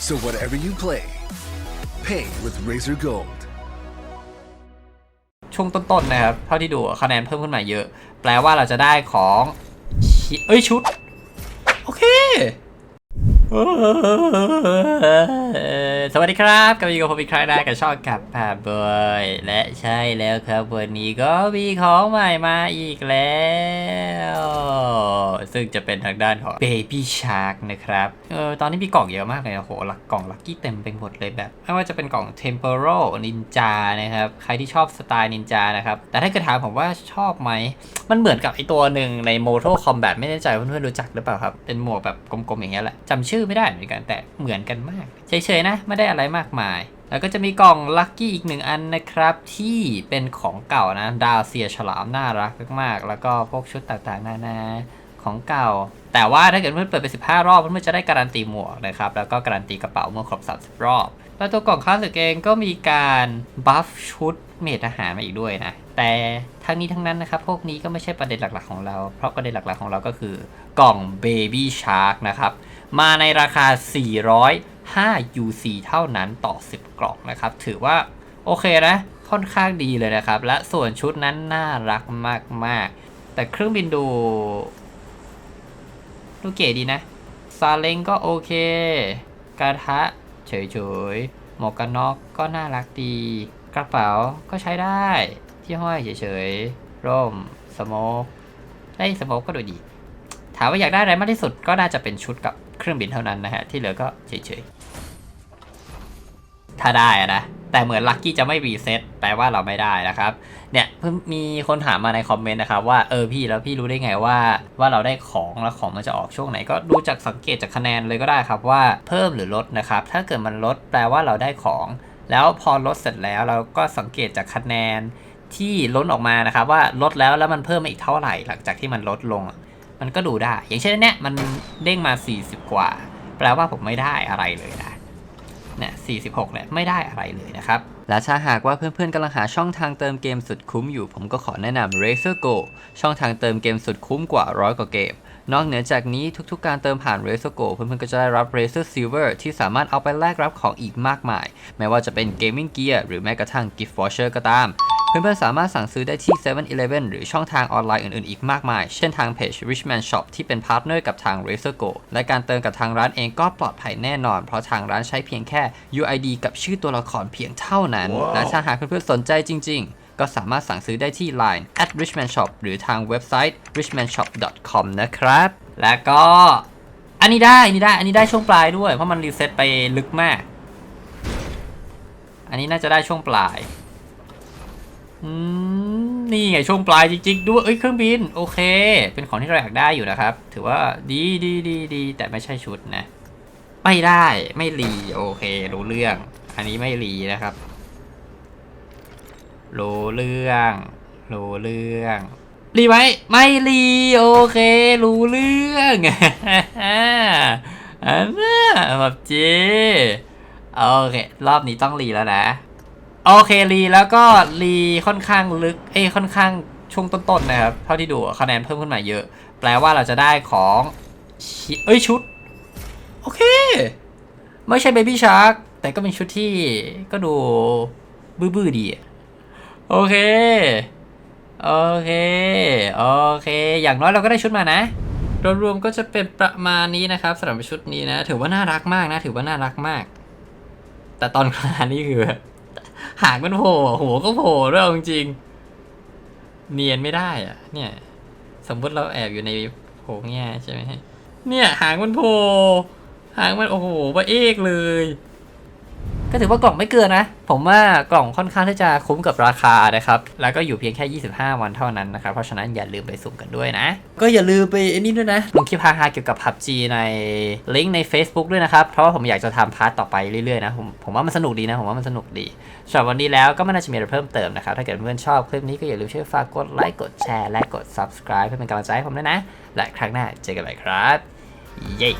So whatever you play, pay with Razor Gold. ช่วงต้นๆนะครับ เท่าที่ดูคะแนนเพิ่มขึ้นมาเยอะ แปลว่าเราจะได้ของชิเอ้ยชุด โอเค สวัสดีครับกลับมาอยู่กับผมอีกครั้งนะกับช่องกับพาบอยและใช่แล้วครับวันนี้ก็มีของใหม่มาอีกแล้ว ซึ่งจะเป็นทางด้านของ Baby Shark นะครับเออตอนนี้มีกล่องเยอะมากเลยนะโหหลักกล่องลักกี้เต็มไปหมดเลยแบบ ไม่ว่าจะเป็นกล่อง Temporal Ninja นะครับ ใครที่ชอบสไตล์นินจานะครับ แต่ถ้าเกิดถามผมว่าชอบไหม มันเหมือนกับไอตัวหนึ่งใน Mortal Kombat ไม่แน่ใจเพื่อนๆรู้จักหรือเปล่าครับ เป็นหมวกแบบกลมๆอย่างเงี้ยแหละจำชื่อไม่ได้เหมือนกันแต่เหมือนกันมากเฉยๆนะไม่ได้อะไรมากมายแล้วก็จะมีกล่องลัคกี้อีกหนึ่งอันนะครับ ที่เป็นของเก่านะ ดาวเสียฉลามน่ารักมากๆ แล้วก็พวกชุดต่างๆนานา ของเก่า แต่ว่าถ้าเกิดเพื่อนเปิดไป 15 รอบเพื่อนจะได้การันตีหมวกนะครับ แล้วก็การันตีกระเป๋าเมื่อครบ 30 รอบ แล้วตัวกล่องคลาสสิกเองก็มีการบัฟชุดเมททหารมาอีกด้วยนะ แต่ทั้งนี้ทั้งนั้นนะครับ พวกนี้ก็ไม่ใช่ประเด็นหลักๆของเรา เพราะประเด็นหลักๆของเราก็คือกล่อง Baby Shark นะครับ มาในราคา 405 UC เท่านั้นต่อ 10 กล่องนะครับ ถือว่าโอเคนะ ค่อนข้างดีเลยนะครับ และส่วนชุดนั้นน่ารักมาก ๆ แต่เครื่องบินดู ดูเก๋ดีนะซาเล้งก็โอเค กระทะเฉยๆ หมวกกันน็อกก็น่ารักดี กระเป๋าก็ใช้ได้ ที่ห้อยเฉยๆ ร่ม สโมกไอ้สโมกก็ดูดี ถามว่าอยากได้อะไรมากที่สุดก็น่าจะเป็นชุดกับเครื่องบินเท่านั้นนะฮะ ที่เหลือก็เฉยๆ ถ้าได้อะนะ แต่เหมือนลัคกี้จะไม่รีเซ็ตแปลว่าเราไม่ได้นะครับ เนี่ยเพิ่งมีคนถามมาในคอมเมนต์นะครับว่าเออพี่แล้วพี่รู้ได้ไงว่า ว่าเราได้ของแล้วของมันจะออกช่วงไหน ก็ดูจากสังเกตจากคะแนนเลยก็ได้ครับว่าเพิ่มหรือลดนะครับ ถ้าเกิดมันลดแปลว่าเราได้ของ แล้วพอลดเสร็จแล้วเราก็สังเกตจากคะแนนที่ล้นออกมานะครับ ว่าลดแล้วแล้วมันเพิ่มมาอีกเท่าไหร่ หลังจากที่มันลดลง มันก็ดูได้ อย่างเช่นเนี้ยมันเด้งมา 40 กว่า แปลว่าผมไม่ได้อะไรเลยนะ เนี่ย46เนี่ยไม่ได้อะไรเลยนะครับ และถ้าหากว่าเพื่อนๆกำลังหาช่องทางเติมเกมสุดคุ้มอยู่ ผมก็ขอแนะนำ Razer Go ช่องทางเติมเกมสุดคุ้มกว่าร้อยกว่าเกมนอกเหนือจากนี้ทุกๆ การเติมผ่าน Razer Go เพื่อนๆ ก็จะได้รับ Razer Silver ที่สามารถเอาไปแลกรับของอีกมากมาย ไม่ว่าจะเป็น Gaming Gear หรือแม้กระทั่ง Gift Voucher ก็ตาม เพื่อนๆสามารถสั่งซื้อได้ที่ 7-Eleven หรือช่องทางออนไลน์อื่นๆ อีกมากมาย เช่นทางเพจ Richman Shop ที่เป็นพาร์ทเนอร์กับทาง Razer Go และการเติมกับทางร้านเองก็ปลอดภัยแน่นอน เพราะทางร้านใช้เพียงแค่ UID กับชื่อตัวละครเพียงเท่านั้นและถ้าหากเพื่อนๆสนใจจริง ๆก็สามารถสั่งซื้อได้ที่ Line at richman shop หรือทางเว็บไซต์ richmanshop.com นะครับ และก็ อันนี้ได้ อันนี้ได้ อันนี้ได้ช่วงปลายด้วย เพราะมันรีเซ็ตไปลึกมาก อันนี้น่าจะได้ช่วงปลาย อืมนี่ไงช่วงปลายจริงๆด้วยเอ้ยเครื่องบินโอเค เป็นของที่เราอยากได้อยู่นะครับ ถือว่าดีดีดีดีแต่ไม่ใช่ชุดนะ ไม่ได้ไม่รีโอเค รู้เรื่อง อันนี้ไม่รีนะครับ รู้เรื่องรู้เรื่องรีไหมไม่รีโอเค รู้เรื่องอันน่ะแบบเจโอเค รอบนี้ต้องรีแล้วนะ โอเครีแล้วก็รีค่อนข้างลึกเอ้ค่อนข้างช่วงต้นๆนะครับ เท่าที่ดูคะแนนเพิ่มขึ้นมาเยอะ แปลว่าเราจะได้ของชิเอ้ยชุด โอเค ไม่ใช่เบบี้ชาร์กแต่ก็เป็นชุดที่ก็ดูบื้อๆดี โอเค โอเค โอเค อย่างน้อยเราก็ได้ชุดมานะโดยรวมก็จะเป็นประมาณนี้นะครับสำหรับชุดนี้นะ ถือว่าน่ารักมากนะ ถือว่าน่ารักมาก แต่ตอนคลานนี่คือ หางมันโผล่หัวก็โผล่ด้วยจริงเนียนไม่ได้อะเนี่ย สมมติเราแอบอยู่ในโผล่เงี้ยใช่ไหมเนี่ย หางมันโผล่หางมันโอ้โหพระเอกเลย ก็ถือว่ากล่องไม่เกินนะ ผมว่ากล่องค่อนข้างที่จะคุ้มกับราคานะครับ แล้วก็อยู่เพียงแค่ 25 วันเท่านั้นนะครับ เพราะฉะนั้นอย่าลืมไปสุ่มกันด้วยนะ ก็อย่าลืมไปไอ้นี่ด้วยนะลงคลิปฮาๆเกี่ยวกับ PUBG ในลิงก์ใน Facebook ด้วยนะครับ เพราะว่าผมอยากจะทำพาร์ทต่อไปเรื่อยๆนะ ผมผมว่ามันสนุกดีนะ ผมว่ามันสนุกดีสำหรับวันนี้แล้วก็ไม่น่าจะมีอะไรเพิ่มเติมนะครับ ถ้าเกิดเพื่อนๆชอบคลิปนี้ก็อย่าลืมช่วยฝากกดไลค์กดแชร์และกด subscribe เพื่อเป็นกำลังใจให้ผมด้วยนะ และครั้งหน้าเจอกันใหม่ครับเย้